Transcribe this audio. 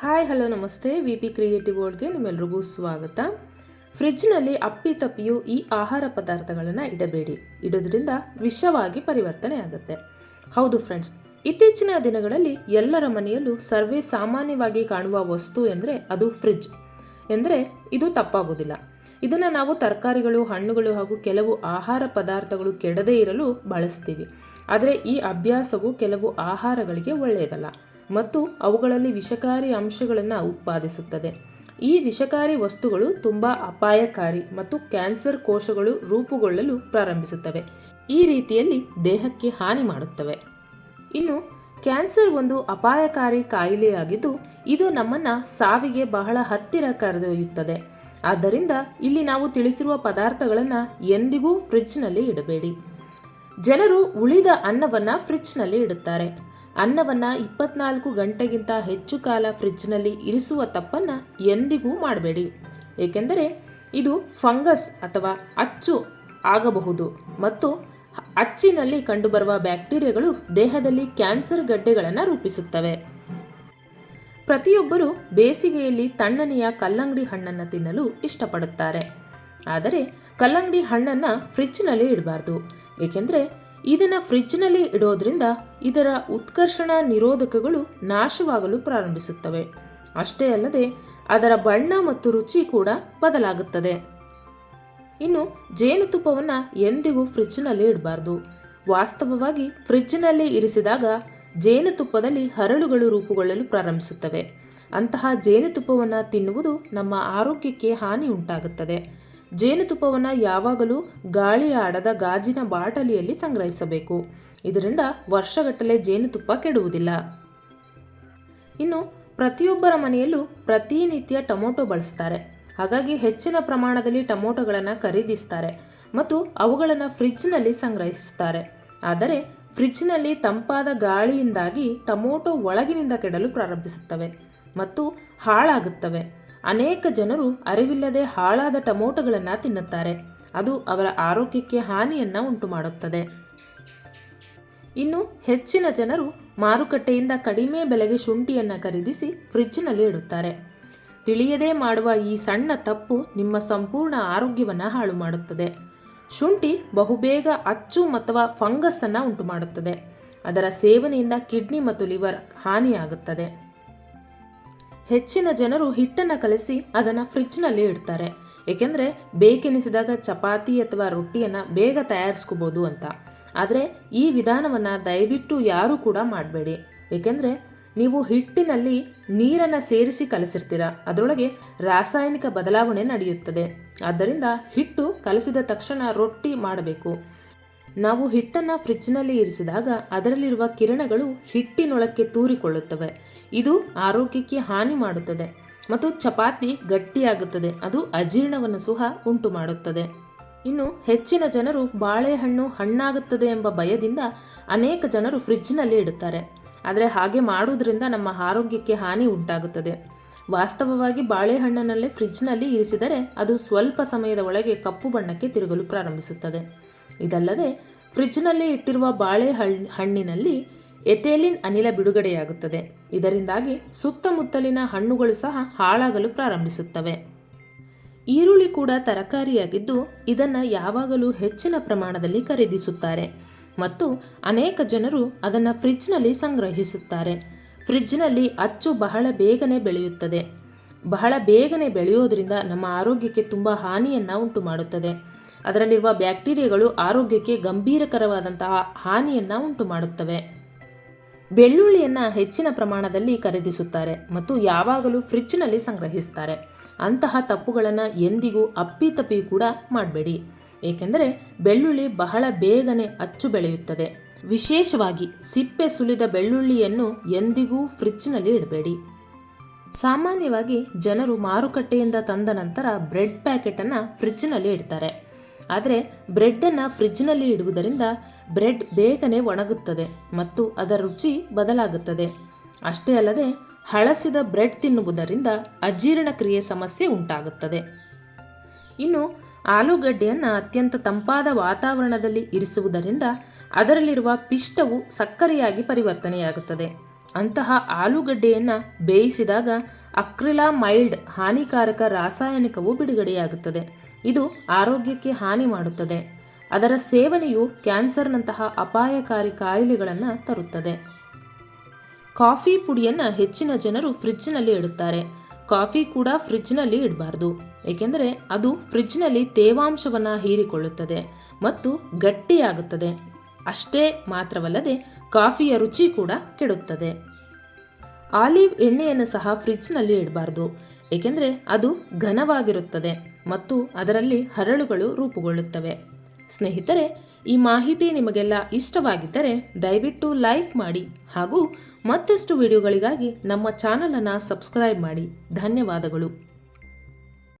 Hi, hello, ನಮಸ್ತೆ. V P creative ವರ್ಲ್ಡ್ಗೆ ನಿಮ್ಮೆಲ್ರಿಗೂ ಸ್ವಾಗತ. ಫ್ರಿಜ್ನಲ್ಲಿ ಅಪ್ಪಿ ತಪ್ಪಿಯು ಈ ಆಹಾರ ಪದಾರ್ಥಗಳನ್ನು ಇಡಬೇಡಿ. ಇಡೋದ್ರಿಂದ ವಿಷವಾಗಿ ಪರಿವರ್ತನೆ ಆಗುತ್ತೆ. ಹೌದು ಫ್ರೆಂಡ್ಸ್ ಇತ್ತೀಚಿನ ದಿನಗಳಲ್ಲಿ ಎಲ್ಲರ ಮನೆಯಲ್ಲೂ ಸರ್ವೇ ಸಾಮಾನ್ಯವಾಗಿ ಕಾಣುವ ವಸ್ತು ಎಂದರೆ ಅದು ಫ್ರಿಜ್. ಎಂದರೆ ಇದು ತಪ್ಪಾಗೋದಿಲ್ಲ. ಇದನ್ನು ನಾವು ತರಕಾರಿಗಳು, ಹಣ್ಣುಗಳು ಹಾಗೂ ಕೆಲವು ಆಹಾರ ಪದಾರ್ಥಗಳು ಕೆಡದೇ ಇರಲು ಬಳಸ್ತೀವಿ. ಆದರೆ ಈ ಅಭ್ಯಾಸವು ಕೆಲವು ಆಹಾರಗಳಿಗೆ ಒಳ್ಳೆಯದಲ್ಲ. ಮತ್ತು ಅವುಗಳಲ್ಲಿ ವಿಷಕಾರಿ ಅಂಶಗಳನ್ನು ಉತ್ಪಾದಿಸುತ್ತದೆ. ಈ ವಿಷಕಾರಿ ವಸ್ತುಗಳು ತುಂಬ ಅಪಾಯಕಾರಿ ಮತ್ತು ಕ್ಯಾನ್ಸರ್ ಕೋಶಗಳು ರೂಪುಗೊಳ್ಳಲು ಪ್ರಾರಂಭಿಸುತ್ತವೆ. ಈ ರೀತಿಯಲ್ಲಿ ದೇಹಕ್ಕೆ ಹಾನಿ ಮಾಡುತ್ತವೆ. ಇನ್ನು, ಕ್ಯಾನ್ಸರ್ ಒಂದು ಅಪಾಯಕಾರಿ ಕಾಯಿಲೆಯಾಗಿದ್ದು, ಇದು ನಮ್ಮನ್ನು ಸಾವಿಗೆ ಬಹಳ ಹತ್ತಿರ ಕರೆದೊಯ್ಯುತ್ತದೆ. ಆದ್ದರಿಂದ ಇಲ್ಲಿ ನಾವು ತಿಳಿಸಿರುವ ಪದಾರ್ಥಗಳನ್ನು ಎಂದಿಗೂ ಫ್ರಿಡ್ಜ್ನಲ್ಲಿ ಇಡಬೇಡಿ. ಜನರು ಉಳಿದ ಅನ್ನವನ್ನು ಫ್ರಿಡ್ಜ್ನಲ್ಲಿ ಇಡುತ್ತಾರೆ. ಅನ್ನವನ್ನು ಇಪ್ಪತ್ನಾಲ್ಕು ಗಂಟೆಗಿಂತ ಹೆಚ್ಚು ಕಾಲ ಫ್ರಿಜ್ನಲ್ಲಿ ಇರಿಸುವ ತಪ್ಪನ್ನು ಎಂದಿಗೂ ಮಾಡಬೇಡಿ. ಏಕೆಂದರೆ ಇದು ಫಂಗಸ್ ಅಥವಾ ಅಚ್ಚು ಆಗಬಹುದು ಮತ್ತು ಅಚ್ಚಿನಲ್ಲಿ ಕಂಡುಬರುವ ಬ್ಯಾಕ್ಟೀರಿಯಾಗಳು ದೇಹದಲ್ಲಿ ಕ್ಯಾನ್ಸರ್ ಗಡ್ಡೆಗಳನ್ನು ರೂಪಿಸುತ್ತವೆ. ಪ್ರತಿಯೊಬ್ಬರು ಬೇಸಿಗೆಯಲ್ಲಿ ತಣ್ಣನೆಯ ಕಲ್ಲಂಗಡಿ ಹಣ್ಣನ್ನು ತಿನ್ನಲು ಇಷ್ಟಪಡುತ್ತಾರೆ. ಆದರೆ ಕಲ್ಲಂಗಡಿ ಹಣ್ಣನ್ನು ಫ್ರಿಜ್ನಲ್ಲಿ ಇಡಬಾರ್ದು. ಏಕೆಂದರೆ ಇದನ್ನು ಫ್ರಿಜ್ನಲ್ಲಿ ಇಡೋದ್ರಿಂದ ಇದರ ಉತ್ಕರ್ಷಣ ನಿರೋಧಕಗಳು ನಾಶವಾಗಲು ಪ್ರಾರಂಭಿಸುತ್ತವೆ. ಅಷ್ಟೇ ಅಲ್ಲದೆ, ಅದರ ಬಣ್ಣ ಮತ್ತು ರುಚಿ ಕೂಡ ಬದಲಾಗುತ್ತದೆ. ಇನ್ನು ಜೇನುತುಪ್ಪವನ್ನು ಎಂದಿಗೂ ಫ್ರಿಜ್ನಲ್ಲಿ ಇಡಬಾರ್ದು. ವಾಸ್ತವವಾಗಿ ಫ್ರಿಜ್ನಲ್ಲಿ ಇರಿಸಿದಾಗ ಜೇನುತುಪ್ಪದಲ್ಲಿ ಹರಳುಗಳು ರೂಪುಗೊಳ್ಳಲು ಪ್ರಾರಂಭಿಸುತ್ತವೆ. ಅಂತಹ ಜೇನುತುಪ್ಪವನ್ನು ತಿನ್ನುವುದು ನಮ್ಮ ಆರೋಗ್ಯಕ್ಕೆ ಹಾನಿ ಉಂಟಾಗುತ್ತದೆ. ಜೇನುತುಪ್ಪವನ್ನು ಯಾವಾಗಲೂ ಗಾಳಿ ಆಡದ ಗಾಜಿನ ಬಾಟಲಿಯಲ್ಲಿ ಸಂಗ್ರಹಿಸಬೇಕು. ಇದರಿಂದ ವರ್ಷಗಟ್ಟಲೆ ಜೇನುತುಪ್ಪ ಕೆಡುವುದಿಲ್ಲ. ಇನ್ನು ಪ್ರತಿಯೊಬ್ಬರ ಮನೆಯಲ್ಲೂ ಪ್ರತಿನಿತ್ಯ ಟೊಮೊಟೊ ಬಳಸ್ತಾರೆ. ಹಾಗಾಗಿ ಹೆಚ್ಚಿನ ಪ್ರಮಾಣದಲ್ಲಿ ಟೊಮೊಟೊಗಳನ್ನು ಖರೀದಿಸ್ತಾರೆ ಮತ್ತು ಅವುಗಳನ್ನು ಫ್ರಿಜ್ನಲ್ಲಿ ಸಂಗ್ರಹಿಸುತ್ತಾರೆ ಆದರೆ ಫ್ರಿಜ್ನಲ್ಲಿ ತಂಪಾದ ಗಾಳಿಯಿಂದಾಗಿ ಟೊಮೊಟೊ ಒಳಗಿನಿಂದ ಕೆಡಲು ಪ್ರಾರಂಭಿಸುತ್ತವೆ ಮತ್ತು ಹಾಳಾಗುತ್ತವೆ. ಅನೇಕ ಜನರು ಅರಿವಿಲ್ಲದೆ ಹಾಳಾದ ಟೊಮೊಟೊಗಳನ್ನು ತಿನ್ನುತ್ತಾರೆ. ಅದು ಅವರ ಆರೋಗ್ಯಕ್ಕೆ ಹಾನಿಯನ್ನು ಉಂಟು ಮಾಡುತ್ತದೆ ಇನ್ನು ಹೆಚ್ಚಿನ ಜನರು ಮಾರುಕಟ್ಟೆಯಿಂದ ಕಡಿಮೆ ಬೆಲೆಗೆ ಶುಂಠಿಯನ್ನು ಖರೀದಿಸಿ ಫ್ರಿಜ್ನಲ್ಲಿ ಇಡುತ್ತಾರೆ. ತಿಳಿಯದೇ ಮಾಡುವ ಈ ಸಣ್ಣ ತಪ್ಪು ನಿಮ್ಮ ಸಂಪೂರ್ಣ ಆರೋಗ್ಯವನ್ನು ಹಾಳು ಮಾಡುತ್ತದೆ ಶುಂಠಿ ಬಹುಬೇಗ ಅಚ್ಚು ಅಥವಾ ಫಂಗಸ್ ಅನ್ನು ಉಂಟು ಮಾಡುತ್ತದೆ ಅದರ ಸೇವನೆಯಿಂದ ಕಿಡ್ನಿ ಮತ್ತು ಲಿವರ್ ಹಾನಿಯಾಗುತ್ತದೆ. ಹೆಚ್ಚಿನ ಜನರು ಹಿಟ್ಟನ್ನು ಕಲಸಿ ಅದನ್ನು ಫ್ರಿಜ್ನಲ್ಲಿ ಇಡ್ತಾರೆ. ಏಕೆಂದರೆ ಬೇಕೆನಿಸಿದಾಗ ಚಪಾತಿ ಅಥವಾ ರೊಟ್ಟಿಯನ್ನು ಬೇಗ ತಯಾರಿಸ್ಕೋಬೋದು ಅಂತ. ಆದರೆ ಈ ವಿಧಾನವನ್ನು ದಯವಿಟ್ಟು ಯಾರೂ ಕೂಡ ಮಾಡಬೇಡಿ. ಏಕೆಂದರೆ ನೀವು ಹಿಟ್ಟಿನಲ್ಲಿ ನೀರನ್ನು ಸೇರಿಸಿ ಕಲಸಿರ್ತೀರ, ಅದರೊಳಗೆ ರಾಸಾಯನಿಕ ಬದಲಾವಣೆ ನಡೆಯುತ್ತದೆ. ಆದ್ದರಿಂದ ಹಿಟ್ಟು ಕಲಸಿದ ತಕ್ಷಣ ರೊಟ್ಟಿ ಮಾಡಬೇಕು. ನಾವು ಹಿಟ್ಟನ್ನು ಫ್ರಿಜ್ನಲ್ಲಿ ಇರಿಸಿದಾಗ ಅದರಲ್ಲಿರುವ ಕಿರಣಗಳು ಹಿಟ್ಟಿನೊಳಕ್ಕೆ ತೂರಿಕೊಳ್ಳುತ್ತವೆ. ಇದು ಆರೋಗ್ಯಕ್ಕೆ ಹಾನಿ ಮಾಡುತ್ತದೆ ಮತ್ತು ಚಪಾತಿ ಗಟ್ಟಿಯಾಗುತ್ತದೆ. ಅದು ಅಜೀರ್ಣವನ್ನು ಸಹ ಉಂಟು ಮಾಡುತ್ತದೆ ಇನ್ನು ಹೆಚ್ಚಿನ ಜನರು ಬಾಳೆಹಣ್ಣು ಹಣ್ಣಾಗುತ್ತದೆ ಎಂಬ ಭಯದಿಂದ ಅನೇಕ ಜನರು ಫ್ರಿಜ್ನಲ್ಲಿ ಇಡುತ್ತಾರೆ. ಆದರೆ ಹಾಗೆ ಮಾಡುವುದರಿಂದ ನಮ್ಮ ಆರೋಗ್ಯಕ್ಕೆ ಹಾನಿ ಉಂಟಾಗುತ್ತದೆ. ವಾಸ್ತವವಾಗಿ ಬಾಳೆಹಣ್ಣನಲ್ಲೇ ಫ್ರಿಜ್ನಲ್ಲಿ ಇರಿಸಿದರೆ ಅದು ಸ್ವಲ್ಪ ಸಮಯದ ಒಳಗೆ ಕಪ್ಪು ಬಣ್ಣಕ್ಕೆ ತಿರುಗಲು ಪ್ರಾರಂಭಿಸುತ್ತದೆ. ಇದಲ್ಲದೆ ಫ್ರಿಜ್ನಲ್ಲಿ ಇಟ್ಟಿರುವ ಬಾಳೆ ಹಣ್ಣಿನಲ್ಲಿ ಎಥೇಲಿನ್ ಅನಿಲ ಬಿಡುಗಡೆಯಾಗುತ್ತದೆ. ಇದರಿಂದಾಗಿ ಸುತ್ತಮುತ್ತಲಿನ ಹಣ್ಣುಗಳು ಸಹ ಹಾಳಾಗಲು ಪ್ರಾರಂಭಿಸುತ್ತವೆ. ಈರುಳ್ಳಿ ಕೂಡ ತರಕಾರಿಯಾಗಿದ್ದು ಇದನ್ನು ಯಾವಾಗಲೂ ಹೆಚ್ಚಿನ ಪ್ರಮಾಣದಲ್ಲಿ ಖರೀದಿಸುತ್ತಾರೆ ಮತ್ತು ಅನೇಕ ಜನರು ಅದನ್ನು ಫ್ರಿಜ್ನಲ್ಲಿ ಸಂಗ್ರಹಿಸುತ್ತಾರೆ. ಫ್ರಿಜ್ನಲ್ಲಿ ಅಚ್ಚು ಬಹಳ ಬೇಗನೆ ಬೆಳೆಯುತ್ತದೆ. ಬಹಳ ಬೇಗನೆ ಬೆಳೆಯೋದ್ರಿಂದ ನಮ್ಮ ಆರೋಗ್ಯಕ್ಕೆ ತುಂಬ ಹಾನಿಯನ್ನು ಉಂಟು ಮಾಡುತ್ತದೆ ಅದರಲ್ಲಿರುವ ಬ್ಯಾಕ್ಟೀರಿಯಾಗಳು ಆರೋಗ್ಯಕ್ಕೆ ಗಂಭೀರಕರವಾದಂತಹ ಹಾನಿಯನ್ನು ಉಂಟು ಮಾಡುತ್ತವೆ ಬೆಳ್ಳುಳ್ಳಿಯನ್ನು ಹೆಚ್ಚಿನ ಪ್ರಮಾಣದಲ್ಲಿ ಖರೀದಿಸುತ್ತಾರೆ ಮತ್ತು ಯಾವಾಗಲೂ ಫ್ರಿಜ್ನಲ್ಲಿ ಸಂಗ್ರಹಿಸ್ತಾರೆ. ಅಂತಹ ತಪ್ಪುಗಳನ್ನು ಎಂದಿಗೂ ಅಪ್ಪಿತಪ್ಪಿ ಕೂಡ ಮಾಡಬೇಡಿ. ಏಕೆಂದರೆ ಬೆಳ್ಳುಳ್ಳಿ ಬಹಳ ಬೇಗನೆ ಅಚ್ಚು ಬೆಳೆಯುತ್ತದೆ. ವಿಶೇಷವಾಗಿ ಸಿಪ್ಪೆ ಸುಲಿದ ಬೆಳ್ಳುಳ್ಳಿಯನ್ನು ಎಂದಿಗೂ ಫ್ರಿಜ್ನಲ್ಲಿ ಇಡಬೇಡಿ. ಸಾಮಾನ್ಯವಾಗಿ ಜನರು ಮಾರುಕಟ್ಟೆಯಿಂದ ತಂದ ನಂತರ ಬ್ರೆಡ್ ಪ್ಯಾಕೆಟನ್ನು ಫ್ರಿಜ್ನಲ್ಲಿ ಇಡ್ತಾರೆ. ಆದರೆ ಬ್ರೆಡ್ಡನ್ನು ಫ್ರಿಜ್ನಲ್ಲಿ ಇಡುವುದರಿಂದ ಬ್ರೆಡ್ ಬೇಗನೆ ಒಣಗುತ್ತದೆ ಮತ್ತು ಅದರ ರುಚಿ ಬದಲಾಗುತ್ತದೆ. ಅಷ್ಟೇ ಅಲ್ಲದೆ ಹಳಸಿದ ಬ್ರೆಡ್ ತಿನ್ನುವುದರಿಂದ ಅಜೀರ್ಣ ಕ್ರಿಯೆ ಸಮಸ್ಯೆ ಉಂಟಾಗುತ್ತದೆ. ಇನ್ನು ಆಲೂಗಡ್ಡೆಯನ್ನು ಅತ್ಯಂತ ತಂಪಾದ ವಾತಾವರಣದಲ್ಲಿ ಇರಿಸುವುದರಿಂದ ಅದರಲ್ಲಿರುವ ಪಿಷ್ಟವು ಸಕ್ಕರೆಯಾಗಿ ಪರಿವರ್ತನೆಯಾಗುತ್ತದೆ. ಅಂತಹ ಆಲೂಗಡ್ಡೆಯನ್ನು ಬೇಯಿಸಿದಾಗ ಅಕ್ರಿಲಾಮೈಲ್ಡ್ ಹಾನಿಕಾರಕ ರಾಸಾಯನಿಕವು ಬಿಡುಗಡೆಯಾಗುತ್ತದೆ. ಇದು ಆರೋಗ್ಯಕ್ಕೆ ಹಾನಿ ಮಾಡುತ್ತದೆ. ಅದರ ಸೇವನೆಯು ಕ್ಯಾನ್ಸರ್ನಂತಹ ಅಪಾಯಕಾರಿ ಕಾಯಿಲೆಗಳನ್ನು ತರುತ್ತದೆ. ಕಾಫಿ ಪುಡಿಯನ್ನು ಹೆಚ್ಚಿನ ಜನರು ಫ್ರಿಜ್ನಲ್ಲಿ ಇಡುತ್ತಾರೆ. ಕಾಫಿ ಕೂಡ ಫ್ರಿಜ್ನಲ್ಲಿ ಇಡಬಾರ್ದು. ಏಕೆಂದರೆ ಅದು ಫ್ರಿಜ್ನಲ್ಲಿ ತೇವಾಂಶವನ್ನು ಹೀರಿಕೊಳ್ಳುತ್ತದೆ ಮತ್ತು ಗಟ್ಟಿಯಾಗುತ್ತದೆ. ಅಷ್ಟೇ ಮಾತ್ರವಲ್ಲದೆ ಕಾಫಿಯ ರುಚಿ ಕೂಡ ಕೆಡುತ್ತದೆ. ಆಲಿವ್ ಎಣ್ಣೆಯನ್ನು ಸಹ ಫ್ರಿಜ್ನಲ್ಲಿ ಇಡಬಾರ್ದು, ಏಕೆಂದರೆ ಅದು ಘನವಾಗಿರುತ್ತದೆ ಮತ್ತು ಅದರಲ್ಲಿ ಹರಳುಗಳು ರೂಪುಗೊಳ್ಳುತ್ತವೆ. ಸ್ನೇಹಿತರೆ, ಈ ಮಾಹಿತಿ ನಿಮಗೆಲ್ಲ ಇಷ್ಟವಾಗಿದ್ದರೆ ದಯವಿಟ್ಟು ಲೈಕ್ ಮಾಡಿ ಹಾಗೂ ಮತ್ತಷ್ಟು ವಿಡಿಯೋಗಳಿಗಾಗಿ ನಮ್ಮ ಚಾನಲನ್ನು ಸಬ್ಸ್ಕ್ರೈಬ್ ಮಾಡಿ. ಧನ್ಯವಾದಗಳು.